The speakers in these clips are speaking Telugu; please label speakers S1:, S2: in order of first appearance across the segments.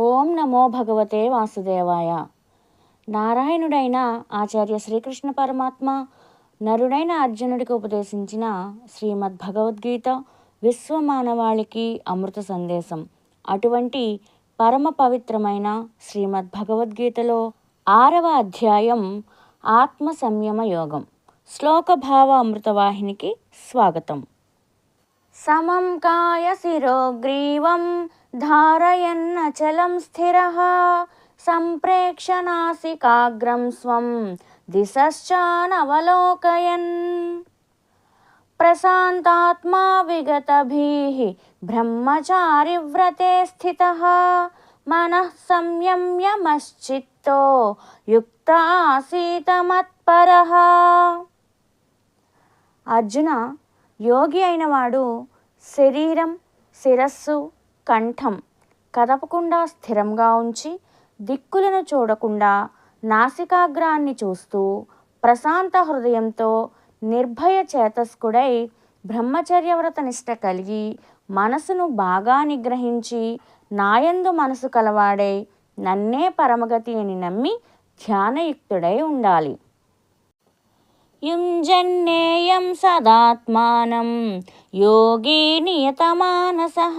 S1: ఓం నమో భగవతే వాసుదేవాయ. నారాయణుడైన ఆచార్య శ్రీకృష్ణ పరమాత్మ నరుడైన అర్జునుడికి ఉపదేశించిన శ్రీమద్ భగవద్గీత విశ్వమానవాళికి అమృత సందేశం. అటువంటి పరమ పవిత్రమైన శ్రీమద్ భగవద్గీతలో ఆరవ అధ్యాయం ఆత్మ సంయమ యోగం. శ్లోక భావ అమృతవాహినికి స్వాగతం. సమం కాయ శిరోగ్రీవం ధారయన్నచలం స్థిరः. సంప్రేక్షనాసికాగ్రం స్వం దిశశ్చానవలోకయన్. ప్రశాంతాత్మా విగతభీः బ్రహ్మచారివ్రతే స్థితः. మనః సంయమ్యమశ్చిత్తో యుక్త ఆసీత మత్పరः అర్జున యోగి అయినవాడు శరీరం శిరస్సు కంఠం కదపకుండా స్థిరంగా ఉంచి దిక్కులను చూడకుండా నాసికాగ్రాన్ని చూస్తూ ప్రశాంత హృదయంతో నిర్భయ చేతస్కుడై బ్రహ్మచర్యవ్రత నిష్ట కలిగి మనసును బాగా నిగ్రహించి నాయందు మనసు కలవాడై నన్నే పరమగతి అని నమ్మి ధ్యానయుక్తుడై ఉండాలి. యుంజన్నేయం సదాత్మానం యోగి నియతమానసః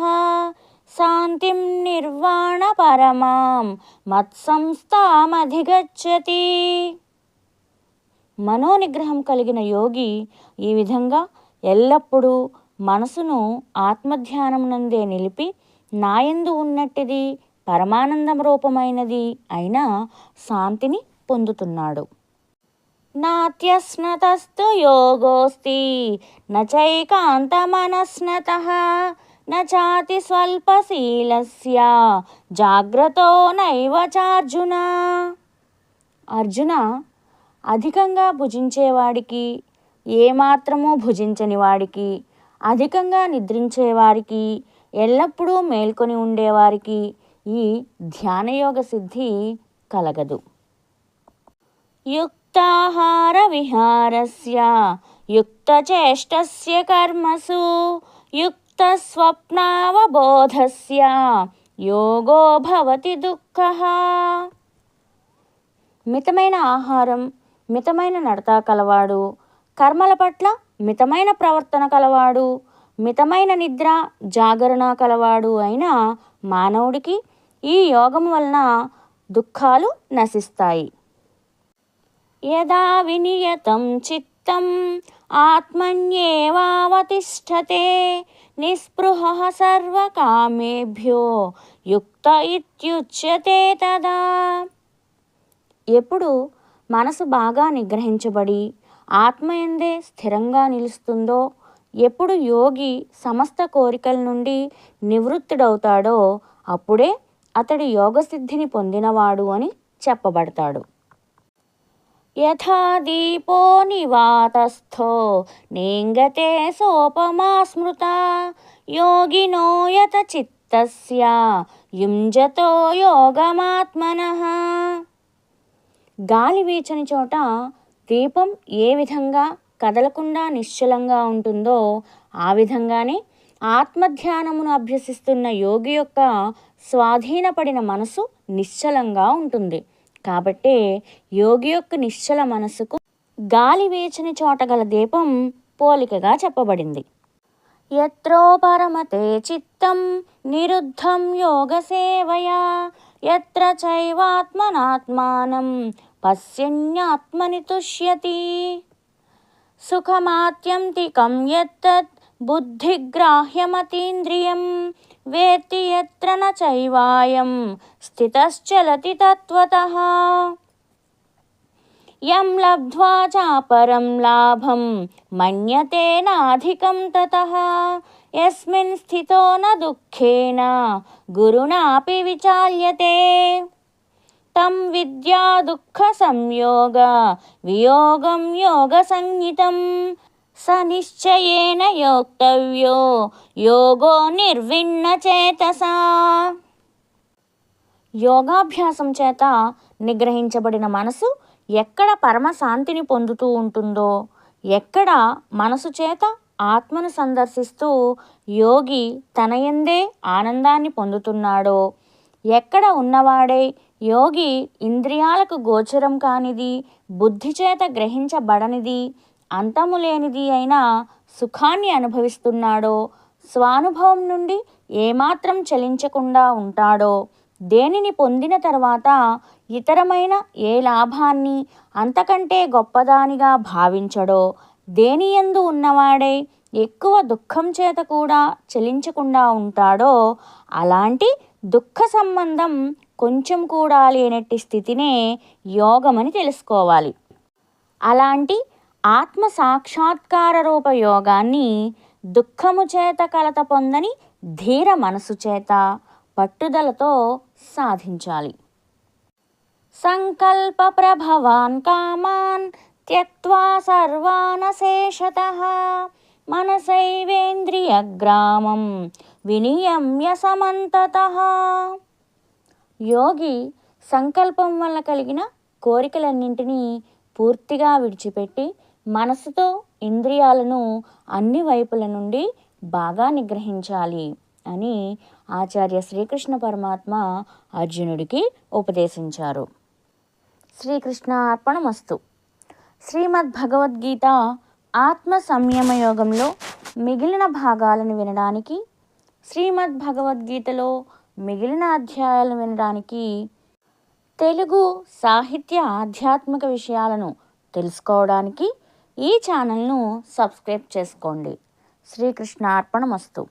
S1: శాంతిం నిర్వాణ పరమాం మత్సంస్థామధిగచ్చతి మనోనిగ్రహం కలిగిన యోగి ఈ విధంగా ఎల్లప్పుడూ మనసును ఆత్మధ్యానమునందే నిలిపి నాయందు ఉన్నట్టిది పరమానందం రూపమైనది అయిన శాంతిని పొందుతున్నాడు. నాత్యస్నతస్తు యోగోస్తి. నైకాంతమనస్నత నాతి స్వల్పశీలస్య. జాగ్రత్తో నైవ చార్జున. అర్జున అధికంగా భుజించేవాడికి ఏమాత్రమూ భుజించని వాడికి అధికంగా నిద్రించేవారికి ఎల్లప్పుడూ మేల్కొని ఉండేవారికి ఈ ధ్యానయోగ సిద్ధి కలగదు. యుక్ విహారస్య యుక్తచేష్టస్య కర్మసు. యుక్త స్వప్నావబోధస్య యోగో భవతి దుఃఖ. మితమైన ఆహారం మితమైన నడత కలవాడు. కర్మల పట్ల మితమైన ప్రవర్తన కలవాడు. మితమైన నిద్ర జాగరణ కలవాడు అయిన మానవుడికి ఈ యోగం వలన దుఃఖాలు నశిస్తాయి. యదా వినియతం చిత్తం ఆత్మన్యేవావతిష్టతే నిస్పృహ సర్వకామేభ్యో యుక్త ఇత్యుచ్యతే తదా. ఎప్పుడు మనసు బాగా నిగ్రహించబడి ఆత్మ ఎందే స్థిరంగా నిలుస్తుందో ఎప్పుడు యోగి సమస్త కోరికల నుండి నివృత్తుడవుతాడో అప్పుడే అతడు యోగసిద్ధిని పొందినవాడు అని చెప్పబడతాడు. యథా దీపో నివాతస్థో నేంగతే సోపమా స్మృత యోగినో యత చిత్తస్య యుంజతో యోగమాత్మన. గాలి వీచని చోట దీపం ఏ విధంగా కదలకుండా నిశ్చలంగా ఉంటుందో ఆ విధంగానే ఆత్మధ్యానమును అభ్యసిస్తున్న యోగి యొక్క స్వాధీనపడిన మనసు నిశ్చలంగా ఉంటుంది. కాబట్టే యోగి యొక్క నిశ్చల మనసుకు గాలి వేచని చోట గల దీపం పోలికగా చెప్పబడింది. ఎత్రో పరమతే చిత్తం నిరుద్ధం యోగ సేవయా ఎత్ర చైవాత్మనాత్మానం పశ్యన్యాత్మని తుష్యతి. సుఖమాత్యంతికం ఎత్తత్ బుద్ధిగ్రాహ్యమతీంద్రియం वेत्ति यत्र न चैवायं, स्थितश्चलति तत्त्वतः। यं लब्ध्वा चापरं लाभं, मन्यते नाधिकं ततः। यस्मिन् स्थितो न दुःखेन, गुरुणापि विचाल्यते। तं विद्या वियोगं योगसंज्ञितम् సనిశ్చయేన సంహితం స యోక్తవ్యో యోగో నిర్విన్న చేతసా. యోగాభ్యాసం చేత నిగ్రహించబడిన మనసు ఎక్కడ పరమశాంతిని పొందుతూ ఉంటుందో ఎక్కడ మనసు చేత ఆత్మను సందర్శిస్తూ యోగి తనయందే ఆనందాన్ని పొందుతున్నాడో ఎక్కడ ఉన్నవాడే యోగి ఇంద్రియాలకు గోచరం కానిది బుద్ధి చేత గ్రహించబడనిది అంతము లేనిది అయిన సుఖాన్ని అనుభవిస్తున్నాడో స్వానుభవం నుండి ఏమాత్రం చలించకుండా ఉంటాడో దేనిని పొందిన తర్వాత ఇతరమైన ఏ లాభాన్ని అంతకంటే గొప్పదానిగా భావించడో దేనియందు ఉన్నవాడే ఎక్కువ దుఃఖం చేత కూడా చలించకుండా ఉంటాడో అలాంటి దుఃఖ సంబంధం కొంచెం కూడా లేనట్టి స్థితినే యోగమని తెలుసుకోవాలి. అలాంటి ఆత్మ సాక్షాత్కార రూప యోగాన్ని దుఃఖము చేత కలత పొందని ధీర మనసు చేత పట్టుదలతో సాధించాలి. సంకల్ప ప్రభవాన్ కామాన్ త్యక్వా సర్వానశేషత మనసైవేంద్రియగ్రామం వినియమ్య సమంతత. యోగి సంకల్పం వల్ల కలిగిన కోరికలన్నింటినీ పూర్తిగా విడిచిపెట్టి మనసుతో ఇంద్రియాలను అన్ని వైపుల నుండి బాగా నిగ్రహించాలి అని ఆచార్య శ్రీకృష్ణ పరమాత్మ అర్జునుడికి ఉపదేశించారు. శ్రీకృష్ణ అర్పణమస్తు శ్రీమద్ భగవద్గీత ఆత్మ సంయమ యోగంలో మిగిలిన భాగాలను వినడానికి శ్రీమద్ భగవద్గీతలో మిగిలిన అధ్యాయాలను వినడానికి తెలుగు సాహిత్య ఆధ్యాత్మిక విషయాలను తెలుసుకోవడానికి ఈ ఛానల్ను సబ్స్క్రైబ్ చేసుకోండి. శ్రీకృష్ణ అర్పణమస్తు.